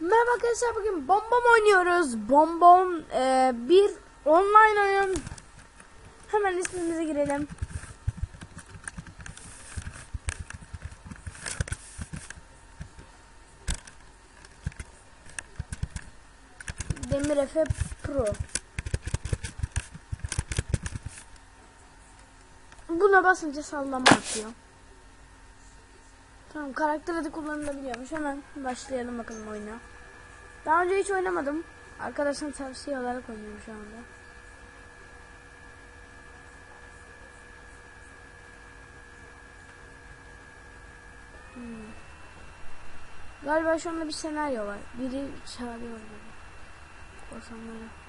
Merhaba arkadaşlar bugün bombom oynuyoruz. Bombom e, bir online oyun. Hemen ismimize girelim. Demir Efe Pro. Buna basınca sallama atıyor. Tamam karakter adı kullanılabiliyormuş. Hemen başlayalım bakalım oyuna. Daha önce hiç oynamadım. Arkadaşım tavsiye olarak oynuyorum şu anda. Hmm. Galiba şu anda bir senaryo var. Biri çağırıyor beni. Korsanları.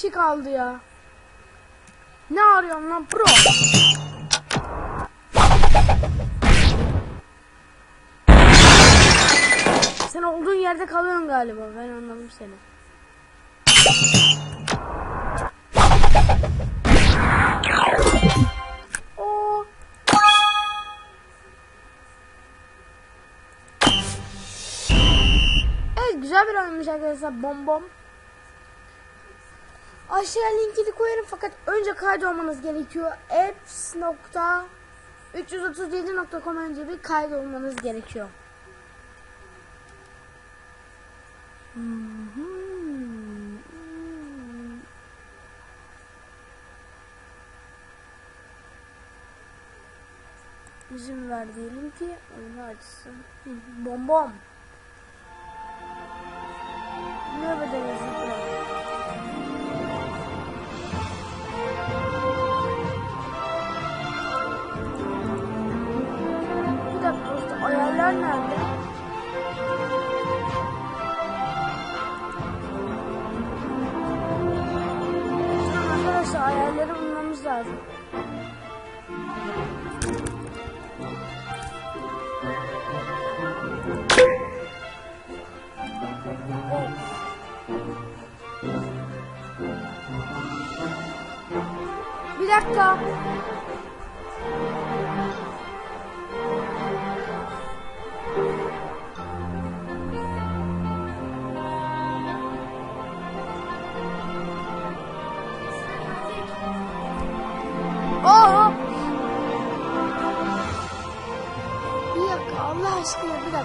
Kişi kaldı ya. Ne arıyorsun lan pro? Sen olduğun yerde kalıyorsun galiba. Ben anladım seni. Oo. Evet güzel bir oyunmuş arkadaşlar bom bom. Aşağıya linkini koyarım fakat önce kaydolmanız gerekiyor. apps.337.com önce bir kaydolmanız gerekiyor. İzin ver diyelim ki oyunu açsın. Bom bom. Ne bedeliyorsun? Lazım. Evet. Bir dakika. aşkı yapı da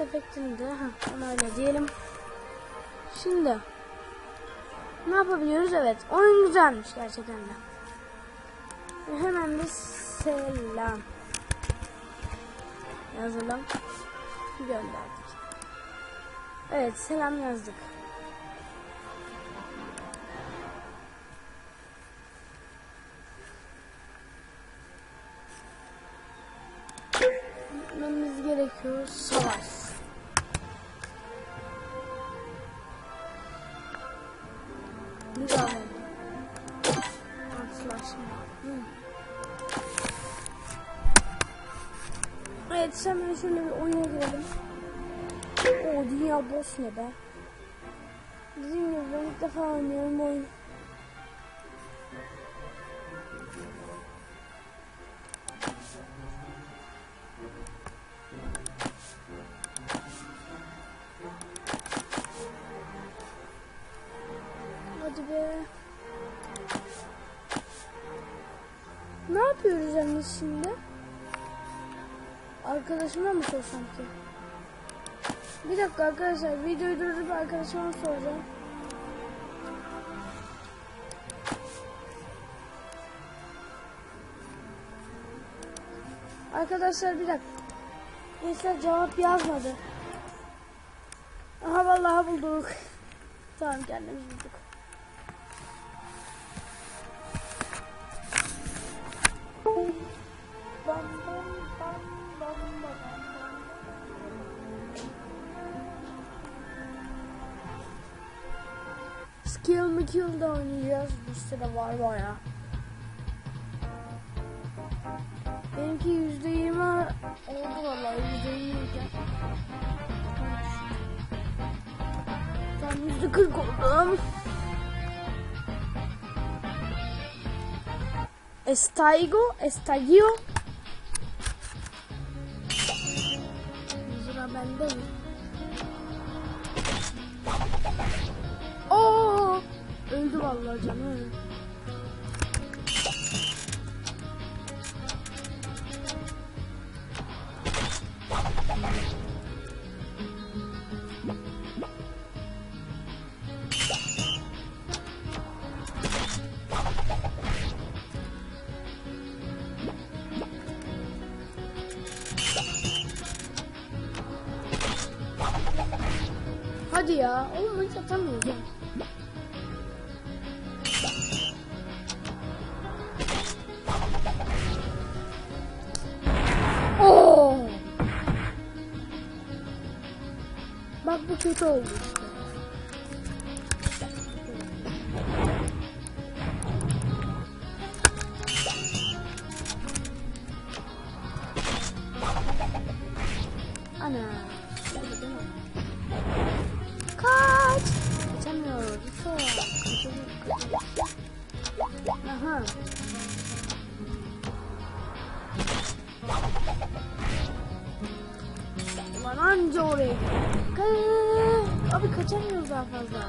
Ses efektini onu öyle diyelim. Şimdi ne yapabiliyoruz? Evet, oyun güzelmiş gerçekten de. Hemen bir selam yazalım. Gönderdik. Evet, selam yazdık. Gitmemiz gerekiyor. Savaş. O dünya boss ne be? Bizim ben ilk defa oynuyorum oyunu. Hadi be. Ne yapıyoruz yani şimdi? Arkadaşımla mı sorsam ki? Bir dakika arkadaşlar videoyu durdurup arkadaşıma soracağım. Arkadaşlar bir dakika. Gençler cevap yazmadı. Aha vallahi bulduk. tamam kendimiz bulduk. Skill mi kill de oynayacağız. Listede var baya. Benimki yüzde yirmi oldu vallahi yüzde yirmi. Tam yüzde kırk oldu. Estaigo, estallio. Canım. Hadi ya. Oğlum hiç atamıyoruz Bak bu kötü oldu Ulan anca oraya. Ka- Abi kaçamıyoruz daha fazla.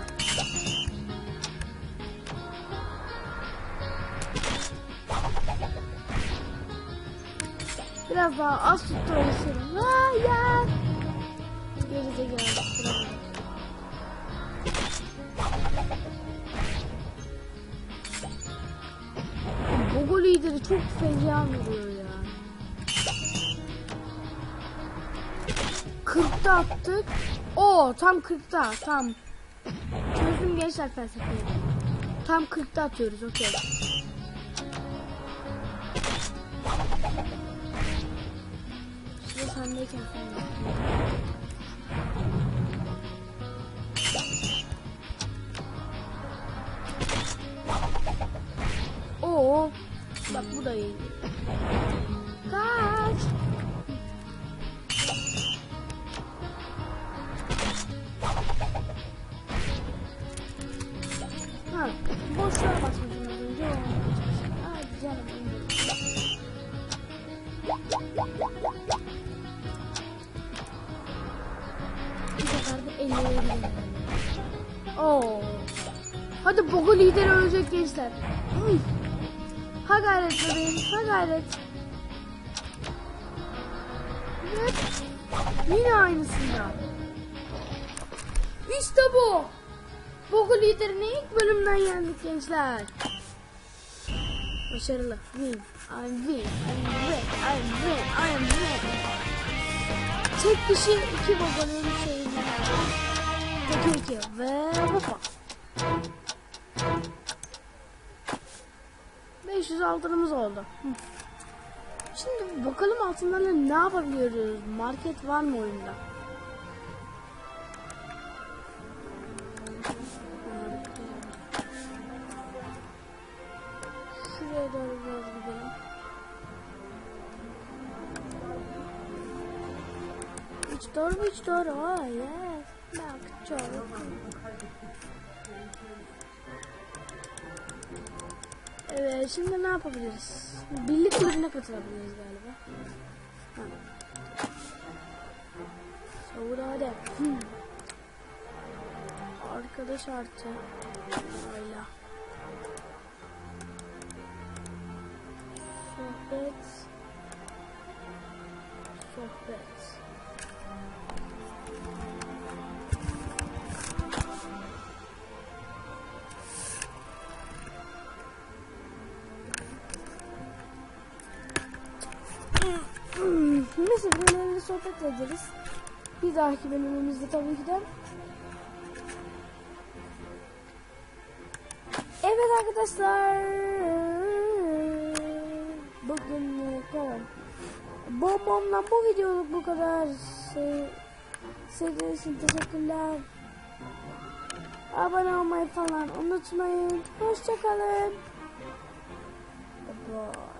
Biraz daha az tutturabilirim. Hayır. Gerizekalı. Bogo lideri çok fena vuruyor 40'ta attık. Oo tam 40'ta tam. Çözdüm gençler felsefeyi. Tam 40'ta atıyoruz okey. Sıra sendeyken sen yap. Oo. Bak bu da iyi. Ha, boşluğa basmışım az önce. Hadi canım. Bu sefer de 50'ye gidelim. Oo. Hadi Bogo lideri ölecek gençler. Ha gayret bebeğim, ha gayret. Evet. Yine aynısından. İşte bu. Bogo liderini ilk bölümden yendik gençler. Başarılı. Win. I'm win. I'm win. I'm win. I'm win. Tek kişi iki Bogo'nun şeyini Tek iki. Ve hoppa. 500 altınımız oldu. Şimdi bakalım altınlarla ne yapabiliyoruz? Market var mı oyunda? door, which door? Oh, yes, back door. Evet, şimdi ne yapabiliriz? Birlik kulübüne katılabiliriz galiba. Ha. Savur hadi. Hmm. Arkadaş artı. Ayla. Sohbet. Sohbet. Sohbet ederiz. Bir dahaki bölümümüzde tabii ki de. Evet arkadaşlar. Bugün evet. Bombomdan bu videoluk bu kadar. Şey, sevdiğiniz için teşekkürler. Abone olmayı falan unutmayın. Hoşçakalın. Bye.